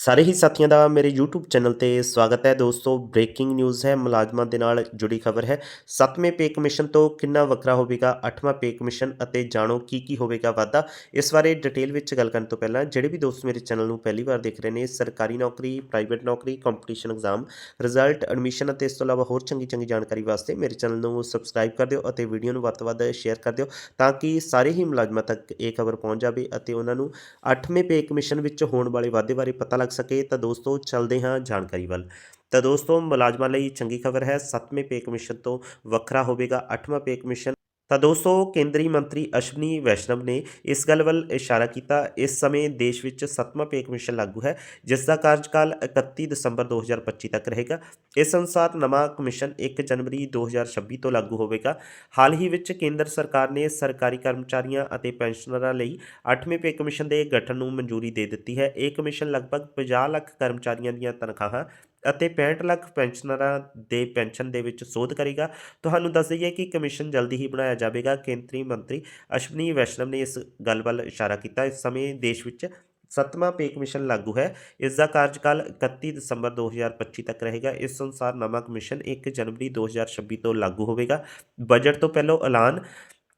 ਸਾਰੇ ਹੀ ਸਾਥੀਆਂ ਦਾ ਮੇਰੇ YouTube ਚੈਨਲ ਤੇ ਸਵਾਗਤ ਹੈ। ਦੋਸਤੋ ਬ੍ਰੇਕਿੰਗ ਨਿਊਜ਼ ਹੈ। ਮੁਲਾਜ਼ਮਾਂ ਦੇ ਨਾਲ ਜੁੜੀ ਖਬਰ ਹੈ। 7ਵੇਂ ਪੇ ਕਮਿਸ਼ਨ ਤੋਂ ਕਿੰਨਾ ਵੱਖਰਾ ਹੋਵੇਗਾ? 8ਵਾਂ ਪੇ ਕਮਿਸ਼ਨ ਅਤੇ ਜਾਣੋ ਕੀ ਕੀ ਹੋਵੇਗਾ ਵਾਧਾ? ਇਸ ਬਾਰੇ ਡਿਟੇਲ ਵਿੱਚ ਗੱਲ ਕਰਨ ਤੋਂ ਪਹਿਲਾਂ ਜਿਹੜੇ ਵੀ ਦੋਸਤ ਮੇਰੇ ਚੈਨਲ ਨੂੰ ਪਹਿਲੀ ਵਾਰ ਦੇਖ ਰਹੇ ਨੇ, ਸਰਕਾਰੀ ਨੌਕਰੀ ਪ੍ਰਾਈਵੇਟ ਨੌਕਰੀ ਕੰਪੀਟੀਸ਼ਨ ਐਗਜ਼ਾਮ ਰਿਜ਼ਲਟ ਐਡਮਿਸ਼ਨ ਅਤੇ ਇਸ ਤੋਂ ਇਲਾਵਾ ਹੋਰ ਚੰਗੀ ਚੰਗੀ ਜਾਣਕਾਰੀ ਵਾਸਤੇ ਮੇਰੇ ਚੈਨਲ ਨੂੰ ਸਬਸਕ੍ਰਾਈਬ ਕਰ ਦਿਓ ਅਤੇ ਵੀਡੀਓ ਨੂੰ ਵੱਧ ਤੋਂ ਵੱਧ ਸ਼ੇਅਰ ਕਰ ਦਿਓ ਤਾਂ ਕਿ ਸਾਰੇ ਹੀ ਮੁਲਾਜ਼ਮਾਂ ਤੱਕ ਇਹ ਖਬਰ ਪਹੁੰਚ ਜਾਵੇ ਅਤੇ ਉਹਨਾਂ ਨੂੰ 8ਵੇਂ ਪੇ ਕਮਿਸ਼ਨ ਵਿੱਚ ਹੋਣ ਵਾਲੇ ਵਾਧੇ ਬਾਰੇ ਪਤਾ ਲੱਗ ਸਕੇ ਤਾਂ ਦੋਸਤੋ ਚੱਲਦੇ ਹਾਂ ਜਾਣਕਾਰੀ ਵੱਲ। ਤਾਂ ਦੋਸਤੋ, ਮੁਲਾਜ਼ਮਾਂ ਲਈ ਚੰਗੀ ਖਬਰ ਹੈ 7ਵੇਂ ਪੇ ਕਮਿਸ਼ਨ ਤੋਂ ਵੱਖਰਾ ਹੋਵੇਗਾ 8ਵਾਂ ਪੇ ਕਮਿਸ਼ਨ ਤਾਂ ਦੋਸਤੋ, ਕੇਂਦਰੀ ਮੰਤਰੀ ਅਸ਼ਵਨੀ ਵੈਸ਼ਨਵ ਨੇ ਇਸ ਗੱਲ ਵੱਲ ਇਸ਼ਾਰਾ ਕੀਤਾ। ਇਸ ਸਮੇਂ ਦੇਸ਼ ਵਿੱਚ ਸੱਤਵਾਂ ਪੇ ਕਮਿਸ਼ਨ ਲਾਗੂ ਹੈ, ਜਿਸ ਦਾ ਕਾਰਜਕਾਲ 31 ਦਸੰਬਰ 2025 ਤੱਕ ਰਹੇਗਾ। ਇਸ ਅਨੁਸਾਰ ਨਵਾਂ ਕਮਿਸ਼ਨ 1 ਜਨਵਰੀ 2026 ਤੋਂ ਲਾਗੂ ਹੋਵੇਗਾ। ਹਾਲ ਹੀ ਵਿੱਚ ਕੇਂਦਰ ਸਰਕਾਰ ਨੇ ਸਰਕਾਰੀ ਕਰਮਚਾਰੀਆਂ ਅਤੇ ਪੈਨਸ਼ਨਰਾਂ ਲਈ 8ਵੇਂ ਪੇ ਕਮਿਸ਼ਨ ਦੇ ਗਠਨ ਨੂੰ ਮਨਜ਼ੂਰੀ ਦੇ ਦਿੱਤੀ ਹੈ। ਇਹ ਕਮਿਸ਼ਨ ਲਗਭਗ 50 ਲੱਖ ਕਰਮਚਾਰੀਆਂ ਦੀਆਂ ਤਨਖਾਹਾਂ ਅਤੇ 65 ਲੱਖ ਪੈਨਸ਼ਨਰਾਂ ਦੇ ਪੈਨਸ਼ਨ ਦੇ ਵਿੱਚ ਸੋਧ ਕਰੇਗਾ। ਤੁਹਾਨੂੰ ਦੱਸ ਦਈਏ ਕਿ ਕਮਿਸ਼ਨ ਜਲਦੀ ਹੀ ਬਣਾਇਆ ਜਾਵੇਗਾ। ਕੇਂਦਰੀ ਮੰਤਰੀ ਅਸ਼ਵਨੀ ਵੈਸ਼ਨਵ ਨੇ ਇਸ ਗੱਲ ਵੱਲ ਇਸ਼ਾਰਾ ਕੀਤਾ। ਇਸ ਸਮੇਂ ਦੇਸ਼ ਵਿੱਚ ਸੱਤਵਾਂ ਪੇ ਕਮਿਸ਼ਨ ਲਾਗੂ ਹੈ। ਇਸ ਦਾ ਕਾਰਜਕਾਲ 31 ਦਸੰਬਰ 2025 ਤੱਕ ਰਹੇਗਾ। ਇਸ ਅਨੁਸਾਰ ਨਵਾਂ ਕਮਿਸ਼ਨ 1 ਜਨਵਰੀ 2026 ਤੋਂ ਲਾਗੂ ਹੋਵੇਗਾ। ਬਜਟ ਤੋਂ ਪਹਿਲਾਂ ਐਲਾਨ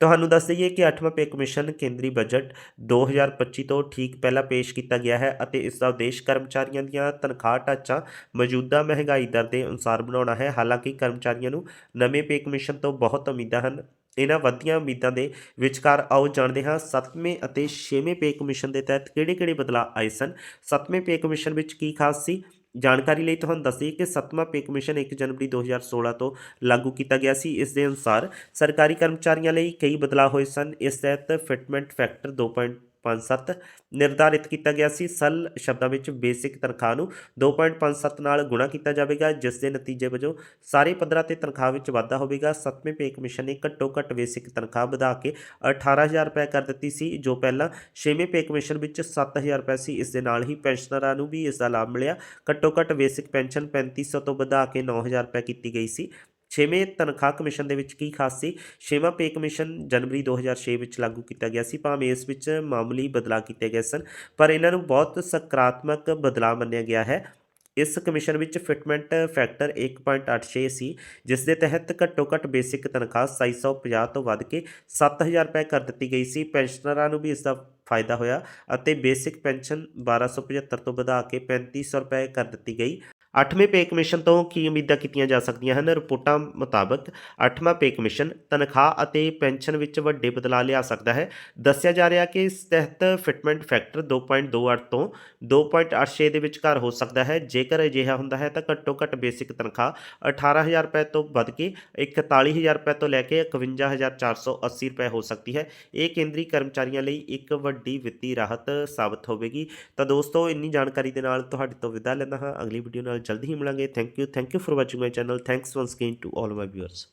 ਤੁਹਾਨੂੰ ਦੱਸ ਦਈਏ ਕਿ 8ਵਾਂ ਪੇ ਕਮਿਸ਼ਨ ਕੇਂਦਰੀ ਬਜਟ 2025 ਤੋਂ ਠੀਕ ਪਹਿਲਾਂ ਪੇਸ਼ ਕੀਤਾ ਗਿਆ ਹੈ ਅਤੇ ਇਸ ਦਾ ਉਦੇਸ਼ ਕਰਮਚਾਰੀਆਂ ਦੀਆਂ ਤਨਖਾਹ ਢਾਂਚਾ ਮੌਜੂਦਾ ਮਹਿੰਗਾਈ ਦਰ ਦੇ ਅਨੁਸਾਰ ਬਣਾਉਣਾ ਹੈ। ਹਾਲਾਂਕਿ ਕਰਮਚਾਰੀਆਂ ਨੂੰ ਨਵੇਂ ਪੇ ਕਮਿਸ਼ਨ ਤੋਂ ਬਹੁਤ ਉਮੀਦਾਂ ਹਨ। ਇਹਨਾਂ ਵਧੀਆਂ ਉਮੀਦਾਂ ਦੇ ਵਿਚਕਾਰ ਆਓ ਜਾਣਦੇ ਹਾਂ 7ਵੇਂ ਅਤੇ 6ਵੇਂ ਪੇ ਕਮਿਸ਼ਨ ਦੇ ਤਹਿਤ ਕਿਹੜੇ-ਕਿਹੜੇ ਬਦਲਾਅ ਆਏ ਸਨ? 7ਵੇਂ ਪੇ ਕਮਿਸ਼ਨ ਵਿੱਚ ਕੀ ਖਾਸ ਸੀ? ਜਾਣਕਾਰੀ ਲਈ ਤੁਹਾਨੂੰ ਦੱਸੀਏ ਕਿ 7ਵਾਂ ਪੇ ਕਮਿਸ਼ਨ 1 ਜਨਵਰੀ 2016 ਤੋਂ ਲਾਗੂ ਕੀਤਾ ਗਿਆ ਸੀ। ਇਸ ਦੇ ਅਨੁਸਾਰ ਸਰਕਾਰੀ ਕਰਮਚਾਰੀਆਂ ਲਈ ਕਈ ਬਦਲਾਅ ਹੋਏ ਸਨ। ਇਸ ਤਹਿਤ ਫਿਟਮੈਂਟ ਫੈਕਟਰ 2.57 ਨਿਰਧਾਰਿਤ ਕੀਤਾ ਗਿਆ ਸੀ। ਸਲ ਸ਼ਬਦਾਂ ਵਿੱਚ ਬੇਸਿਕ ਤਨਖਾਹ ਨੂੰ 2.57 ਨਾਲ ਗੁਣਾ ਕੀਤਾ ਜਾਵੇਗਾ, ਜਿਸ ਦੇ ਨਤੀਜੇ ਵਜੋਂ ਸਾਰੇ ਪੱਧਰਾਂ ਤੇ ਤਨਖਾਹ ਵਿੱਚ ਵਾਧਾ ਹੋਵੇਗਾ। 7ਵੇਂ ਪੇ ਕਮਿਸ਼ਨ ਨੇ ਘੱਟੋ ਘੱਟ ਬੇਸਿਕ ਤਨਖਾਹ ਵਧਾ ਕੇ 18000 ਰੁਪਏ ਕਰ ਦਿੱਤੀ ਸੀ, ਜੋ ਪਹਿਲਾਂ 6ਵੇਂ ਪੇ ਕਮਿਸ਼ਨ ਵਿੱਚ 7000 ਰੁਪਏ ਸੀ। ਇਸ ਦੇ ਨਾਲ ਹੀ ਪੈਨਸ਼ਨਰਾਂ ਨੂੰ ਵੀ ਇਸ ਦਾ ਲਾਭ ਮਿਲਿਆ। ਘੱਟੋ ਘੱਟ ਬੇਸਿਕ ਪੈਨਸ਼ਨ 3500 ਤੋਂ ਵਧਾ ਕੇ 9000 ਰੁਪਏ ਕੀਤੀ ਗਈ ਸੀ। ਛੇਵੇਂ ਤਨਖਾਹ ਕਮਿਸ਼ਨ ਦੇ ਵਿੱਚ ਕੀ ਖਾਸ ਸੀ? ਛੇਵਾਂ ਪੇ ਕਮਿਸ਼ਨ ਜਨਵਰੀ 2006 ਵਿੱਚ ਲਾਗੂ ਕੀਤਾ ਗਿਆ ਸੀ, ਭਾਵੇਂ ਇਸ ਵਿੱਚ ਮਾਮੂਲੀ ਬਦਲਾਅ ਕੀਤੇ ਗਏ ਸਨ, ਪਰ ਇਹਨਾਂ ਨੂੰ ਬਹੁਤ ਸਕਾਰਾਤਮਕ ਬਦਲਾਅ ਮੰਨਿਆ ਗਿਆ ਹੈ। ਇਸ ਕਮਿਸ਼ਨ ਵਿੱਚ ਫਿਟਮੈਂਟ ਫੈਕਟਰ 1.86 ਸੀ, ਜਿਸ ਦੇ ਤਹਿਤ ਘੱਟੋ ਘੱਟ ਬੇਸਿਕ ਤਨਖਾਹ 750 ਤੋਂ ਵੱਧ ਕੇ 7000 ਰੁਪਏ ਕਰ ਦਿੱਤੀ ਗਈ ਸੀ। ਪੈਨਸ਼ਨਰਾਂ ਨੂੰ ਵੀ ਇਸ ਦਾ ਫਾਇਦਾ ਹੋਇਆ ਅਤੇ ਬੇਸਿਕ ਪੈਨਸ਼ਨ 1275 ਤੋਂ ਵਧਾ ਕੇ 3500 ਰੁਪਏ ਕਰ ਦਿੱਤੀ ਗਈ। 8ਵੇਂ ਪੇ ਕਮਿਸ਼ਨ ਤੋਂ ਕੀ ਉਮੀਦਾਂ ਕੀਤੀਆਂ ਜਾ ਸਕਦੀਆਂ ਹਨ? ਰਿਪੋਰਟਾਂ ਮੁਤਾਬਕ 8ਵਾਂ ਪੇ ਕਮਿਸ਼ਨ ਤਨਖਾਹ ਅਤੇ ਪੈਨਸ਼ਨ ਵਿੱਚ ਵੱਡੇ ਬਦਲਾਅ ਲਿਆ ਸਕਦਾ ਹੈ। ਦੱਸਿਆ ਜਾ ਰਿਹਾ ਕਿ ਇਸ ਤਹਿਤ ਫਿਟਮੈਂਟ ਫੈਕਟਰ 2.28 ਤੋਂ 2.86 ਦੇ ਵਿਚਕਾਰ ਹੋ ਸਕਦਾ ਹੈ। ਜੇਕਰ ਅਜਿਹਾ ਹੁੰਦਾ ਹੈ ਤਾਂ ਘੱਟੋ ਘੱਟ ਬੇਸਿਕ ਤਨਖਾਹ 18000 ਰੁਪਏ ਤੋਂ ਵੱਧ ਕੇ 41000 ਰੁਪਏ ਤੋਂ ਲੈ ਕੇ 51480 ਰੁਪਏ ਹੋ ਸਕਦੀ ਹੈ। ਇਹ ਕੇਂਦਰੀ ਕਰਮਚਾਰੀਆਂ ਲਈ ਇੱਕ ਵੱਡੀ ਵਿੱਤੀ ਰਾਹਤ ਸਾਬਤ ਹੋਵੇਗੀ। ਤਾਂ ਦੋਸਤੋ, ਇੰਨੀ ਜਾਣਕਾਰੀ ਦੇ ਨਾਲ ਤੁਹਾਡੇ ਤੋਂ ਵਿਦਾ ਲੈਂਦਾ ਹਾਂ। ਅਗਲੀ ਵੀਡੀਓ ਨਾਲ ਜਲਦੀ ਹੀ ਮਿਲਾਂਗੇ। Thank you thank you for watching my channel thanks once again to all my viewers